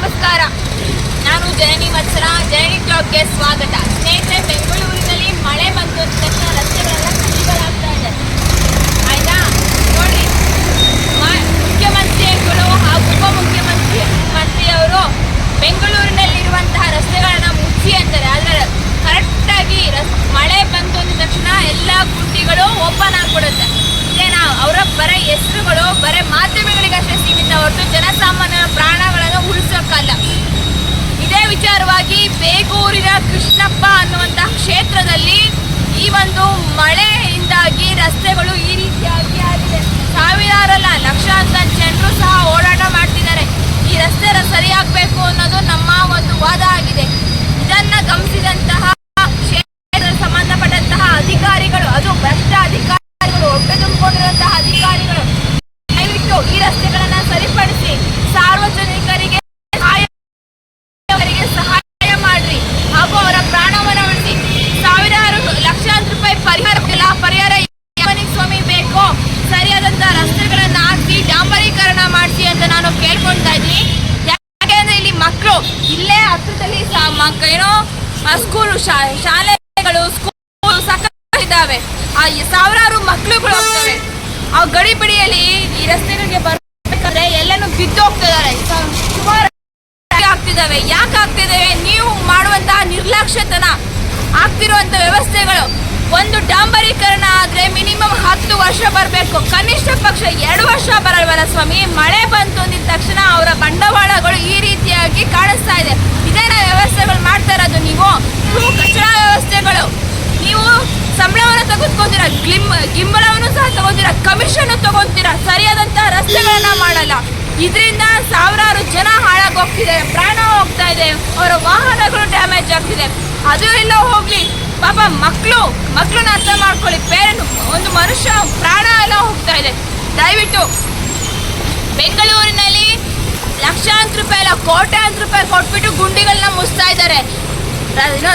ನಮಸ್ಕಾರ. ನಾನು ಜಯನಿ ವತ್ಸರ ಜಯನಿ ಟಾಕ್ಗೆ ಸ್ವಾಗತ. ಸ್ನೇಹಿತರೆ, ಬೆಂಗಳೂರಿನಲ್ಲಿ ಮಳೆ ಬಂದು ತಕ್ಷಣ ರಸ್ತೆಗಳೆಲ್ಲ ಖಾಲಿಗಳಾಗ್ತಾ ಇದೆ. ಆಯ್ತಾ? ನೋಡ್ರಿ ಮುಖ್ಯಮಂತ್ರಿಗಳು ಹಾಗೂ ಉಪಮುಖ್ಯಮಂತ್ರಿ ಮಂತ್ರಿಯವರು ಬೆಂಗಳೂರಿನಲ್ಲಿರುವಂತಹ ರಸ್ತೆಗಳನ್ನ ಮುಚ್ಚಿ ಅಂತಾರೆ. ಆದರೆ ಕರೆಕ್ಟಾಗಿ ರಸ್, ಮಳೆ ಬಂತು ಅಂದ ತಕ್ಷಣ ಎಲ್ಲ ಗುಂಡಿಗಳು ಓಪನ್ ಆಗಿಬಿಡುತ್ತೆ. ಅವರ ಬರೇ ಹೆಸರುಗಳು, ಬರೀ ಮಾಧ್ಯಮಗಳಿಗಷ್ಟೇ ಸೀಮಿತ, ಹೊರತು ಕೃಷ್ಣಪ್ಪ ಅನ್ನುವಂತಹ ಕ್ಷೇತ್ರದಲ್ಲಿ ಈ ಒಂದು ಮಳೆಯಿಂದಾಗಿ ರಸ್ತೆಗಳು ಈ ರೀತಿಯಾಗಿ ಆಗಿದೆ. ಸಾವಿರಾರಲ್ಲ, ಲಕ್ಷಾಂತರ ಜನರು ಸಹ ಓಡಾಟ ಮಾಡ್ತಿದ್ದಾರೆ. ಈ ರಸ್ತೆ ಸರಿಯಾಗಬೇಕು ಅನ್ನೋದು ನಮ್ಮ ಒಂದು ವಾದ ಆಗಿದೆ ಇದನ್ನ ಗಮನಿಸಿದಂತಹ ಕ್ಷೇತ್ರ ಸಂಬಂಧಪಟ್ಟಂತಹ ಅಧಿಕಾರಿಗಳು ಅದು ಭ್ರಷ್ಟ ಅಧಿಕಾರಿಗಳು ಹೊಟ್ಟೆ ತುಂಬಿಕೊಂಡಿರುವಂತಹ ಅಧಿಕಾರಿಗಳು ದಯವಿಟ್ಟು ಈ ರಸ್ತೆಗಳನ್ನ ಸರಿಪಡಿಸಿ ಸಾರ್ವಜನಿಕರಿಗೆ ಸಹಾಯ ಅವರಿಗೆ ಸಹಾಯ ಮಾಡ್ರಿ ಹಾಗೂ ಅವರ ಪ್ರಾಣವನ್ನು ಉಳಿಸಿ ಸಾವಿರಾರು ಲಕ್ಷಾಂತರ ರೂಪಾಯಿ ಪರಿಹಾರ ಇಲ್ಲ ಪರಿಹಾರ ಯಾವನಿಗೆ ಸ್ವಾಮಿ ಬೇಕೋ ಸರಿಯಾದಂತ ರಸ್ತೆಗಳನ್ನ ಹಾಕಿ ಡಾಂಬರೀಕರಣ ಮಾಡಿಸಿ ಅಂತ ನಾನು ಕೇಳ್ಕೊಳ್ತಾ ಇದ್ದೀನಿ ಯಾಕೆಂದ್ರೆ ಇಲ್ಲಿ ಮಕ್ಕಳು ಇಲ್ಲೇ ಹತ್ರದಲ್ಲಿ ಸಾ- ಮಕ್- ಏನೋ ಸ್ಕೂಲು ಶಾಲೆಗಳು ಸ್ಕೂಲ್ ಸಾಕಷ್ಟು ಇದ್ದಾವೆ ಆ ಸಾವಿರಾರು ಮಕ್ಕಳುಗಳು ಹೋಗ್ತವೆ. ಆ ಗಡಿಬಿಡಿಯಲ್ಲಿ ಈ ರಸ್ತೆಗಳಿಗೆ ಬರ್ಬೇಕಾದ್ರೆ ಎಲ್ಲಾನು ಬಿದ್ದು ಹೋಗ್ತಿದ್ದಾರೆ. ಸುಮಾರು ಆಗ್ತಿದಾವೆ ಯಾಕೆ ಆಗ್ತಿದಾವೆ ನೀವು ಮಾಡುವಂತಹ ನಿರ್ಲಕ್ಷ್ಯತನ ಆಗ್ತಿರುವಂತ ವ್ಯವಸ್ಥೆಗಳು. ಒಂದು ಡಾಂಬರೀಕರಣ ಆದ್ರೆ ಮಿನಿಮಮ್ ಹತ್ತು ವರ್ಷ ಬರಬೇಕು. ಕನಿಷ್ಠ ಪಕ್ಷ ಎರಡು ವರ್ಷ ಬರಲ್ವಲ್ಲ ಸ್ವಾಮಿ? ಮಳೆ ಬಂತು ಅಂದಿದ ತಕ್ಷಣ ಅವರ ಬಂಡವಾಳಗಳು ಈ ರೀತಿಯಾಗಿ ಕಾಣಿಸ್ತಾ ಇದೆ. ವ್ಯವಸ್ಥೆಗಳು ಇರೋದು ನೀವು ಇವು ಕಚಡ ವ್ಯವಸ್ಥೆಗಳು. ನೀವು ಸಂಬಳವನ್ನು ತೆಗೆದುಕೊಂಡಿರ ಗ್ಲಿಮ್, ಗಿಂಬಳವನ್ನು ಸಹ ತಗೋತೀರ ಕಮಿಷನ್ ತಗೊಂತೀರ ಸರಿಯಾದಂತಹ ರಸ್ತೆಗಳನ್ನ ಮಾಡಲ್ಲ. ಇದರಿಂದ ಸಾವಿರಾರು ಜನ ಹಾಳಾಗಿ ಹೋಗ್ತಿದೆ ಪ್ರಾಣ ಹೋಗ್ತಾ ಇದೆ, ಅವರ ವಾಹನಗಳು ಡ್ಯಾಮೇಜ್ ಆಗ್ತಿದೆ. ಅದು ಎಲ್ಲ ಹೋಗ್ಲಿ, ಪಾಪ ಮಕ್ಕಳು ಮಕ್ಕಳನ್ನ ಅರ್ಥ ಮಾಡ್ಕೊಳ್ಳಿ ಪೇರೆಂಟ್ ಒಂದು ಮನುಷ್ಯ, ಪ್ರಾಣ ಎಲ್ಲ ಹೋಗ್ತಾ ಇದೆ. ದಯವಿಟ್ಟು ಬೆಂಗಳೂರಿನಲ್ಲಿ ಲಕ್ಷಾಂತರ ರೂಪಾಯಿ ಅಲ್ಲ, ಕೋಟ್ಯಾಂತರ ರೂಪಾಯಿ ಕೊಟ್ಬಿಟ್ಟು ಗುಂಡಿಗಳನ್ನ ಮುಚ್ತಾ ಇದ್ದಾರೆ.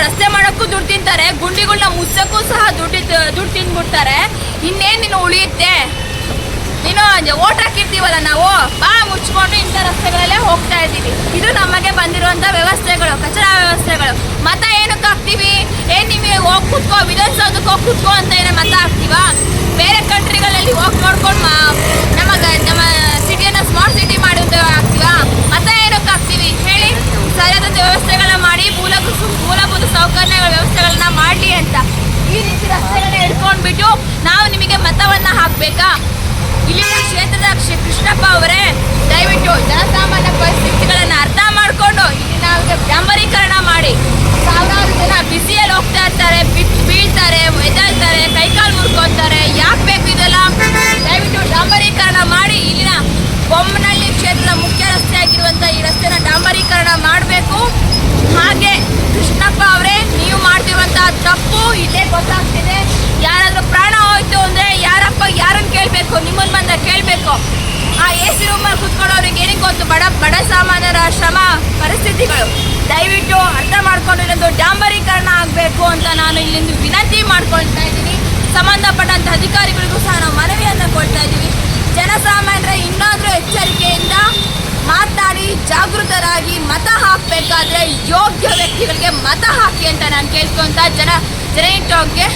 ರಸ್ತೆ ಮಾಡೋಕ್ಕೂ ದುಡ್ಡು ತಿಂತಾರೆ. ಗುಂಡಿಗಳನ್ನ ಮುಚ್ಚಕ್ಕೂ ಸಹ ದುಡ್ಡು ದುಡ್ಡು ತಿಂದ್ಬಿಡ್ತಾರೆ. ಇನ್ನೇನು ನೀನು ಉಳಿಯುತ್ತೆ? ನೀನು ಓಟ್ ಹಾಕಿರ್ತೀವಲ್ಲ ನಾವು ಬಾ ಮುಚ್ಕೊಂಡು ಇಂಥ ರಸ್ತೆಗಳಲ್ಲೇ ಹೋಗ್ತಾ ಇದ್ದೀವಿ ಇದು ನಮಗೆ ಬಂದಿರುವಂಥ ವ್ಯವಸ್ಥೆಗಳು ಕಚಡ ವ್ಯವಸ್ಥೆಗಳು ಮತ ಏನಕ್ಕೆ ಹಾಕ್ತೀವಿ ಏನ್ ನಿಮಗೆ ಹೋಗಿ ಕುತ್ಕೋ ವಿಧಾನಸೌಧಕ್ಕೆ ಹೋಗಿ ಕುತ್ಕೋ ಅಂತ ಏನೋ ಮತ ಹಾಕ್ತೀವಾ ಬೇರೆ ಕಂಟ್ರಿಗಳಲ್ಲಿ ಹೋಗಿ ನೋಡ್ಕೊಂಡು ನಮಗೆ ನಮ್ಮ ಸಿಟಿಯನ್ನು ಸ್ಮಾರ್ಟ್ ಸಿಟಿ ಮಾಡಿ ಅಂತ ಹಾಕ್ತೀವಾ ಮತ ಏನಕ್ಕೆ ಹಾಕ್ತೀವಿ ಹೇಳಿ ಸರಿಯಾದಂಥ ವ್ಯವಸ್ಥೆಗಳನ್ನ ಮಾಡಿ ಮೂಲಭೂತ ಮೂಲಭೂತ ಸೌಕರ್ಯಗಳ ವ್ಯವಸ್ಥೆಗಳನ್ನ ಮಾಡಲಿ ಅಂತ ಈ ರೀತಿ ರಸ್ತೆಗಳನ್ನ ಹಿಡ್ಕೊಂಡ್ಬಿಟ್ಟು ನಾವು ನಿಮಗೆ ಮತವನ್ನ ಹಾಕಬೇಕಾ? ಇಲ್ಲಿನ ಕ್ಷೇತ್ರದ ಕೃಷ್ಣಪ್ಪ ಅವರೇ ದಯವಿಟ್ಟು ಜನಸಾಮಾನ್ಯ ಪರಿಸ್ಥಿತಿಗಳನ್ನ ಅರ್ಥ ಮಾಡಿಕೊಂಡು ಇಲ್ಲಿನ ಡಾಂಬರೀಕರಣ ಮಾಡಿ ಸಾವಿರಾರು ಜನ ಬಿಸಿಯಲ್ಲಿ ಹೋಗ್ತಾ ಇರ್ತಾರೆ ಬಿದ್ದು ಬೀಳ್ತಾರೆ ಎದ್ದೇಳ್ತಾರೆ ಕೈಕಾಲು ಮುರ್ಕೊಂತಾರೆ ಯಾಕೆ ಬೇಕು ಇದೆಲ್ಲ ದಯವಿಟ್ಟು ಡಾಂಬರೀಕರಣ ಮಾಡಿ ಇಲ್ಲಿನ ಬೊಮ್ಮನಹಳ್ಳಿ ಕ್ಷೇತ್ರದ ಮುಖ್ಯ ರಸ್ತೆ ಆಗಿರುವಂಥ ಈ ರಸ್ತೆನ ಡಾಂಬರೀಕರಣ ಮಾಡಬೇಕು ಹಾಗೆ ಕೃಷ್ಣಪ್ಪ ಅವರೇ ನೀವು ಮಾಡ್ತಿರುವಂತಹ ತಪ್ಪು ಇಲ್ಲೇ ಗೊತ್ತಾಗ್ತಿದೆ ಯಾರಾದ್ರೂ ಪ್ರಾಣ ಹೋಯ್ತು ಅಂದ್ರೆ ಯಾರಪ್ಪ ಯಾರನ್ನ ಕೇಳಬೇಕು ನಿಮ್ಮನ್ನು ಬಂದ ಕೇಳಬೇಕು. ಆ ಎ ಸಿ ರೂಮಲ್ಲಿ ಕುತ್ಕೊಳ್ಳೋರಿಗೆ ಏನಕ್ಕೆ ಗೊತ್ತು? ಬಡ ಬಡ ಸಾಮಾನ್ಯರ ಶ್ರಮ, ಪರಿಸ್ಥಿತಿಗಳು. ದಯವಿಟ್ಟು ಅರ್ಥ ಮಾಡ್ಕೊಂಡು ಇನ್ನೊಂದು ಡಾಂಬರೀಕರಣ ಆಗಬೇಕು ಅಂತ ನಾನು ಇಲ್ಲಿಂದು ವಿನಂತಿ ಮಾಡ್ಕೊಳ್ತಾ ಇದ್ದೀನಿ. ಸಂಬಂಧಪಟ್ಟಂಥ ಅಧಿಕಾರಿಗಳಿಗೂ ಸಹ ನಾವು ಮನವಿಯನ್ನು ಕೊಡ್ತಾ ಇದ್ದೀವಿ. ಜನಸಾಮಾನ್ಯರ, ಇನ್ನಾದರೂ ಎಚ್ಚರಿಕೆಯಿಂದ ಮಾತಾಡಿ, ಜಾಗೃತರಾಗಿ ಮತ ಹಾಕಬೇಕಾದ್ರೆ ಯೋಗ್ಯ ವ್ಯಕ್ತಿಗಳಿಗೆ ಮತ ಹಾಕಿ ಅಂತ ನಾನು ಕೇಳ್ಕೊಂತ ಜನ ಜನ ಟಾಕ್ಗೆ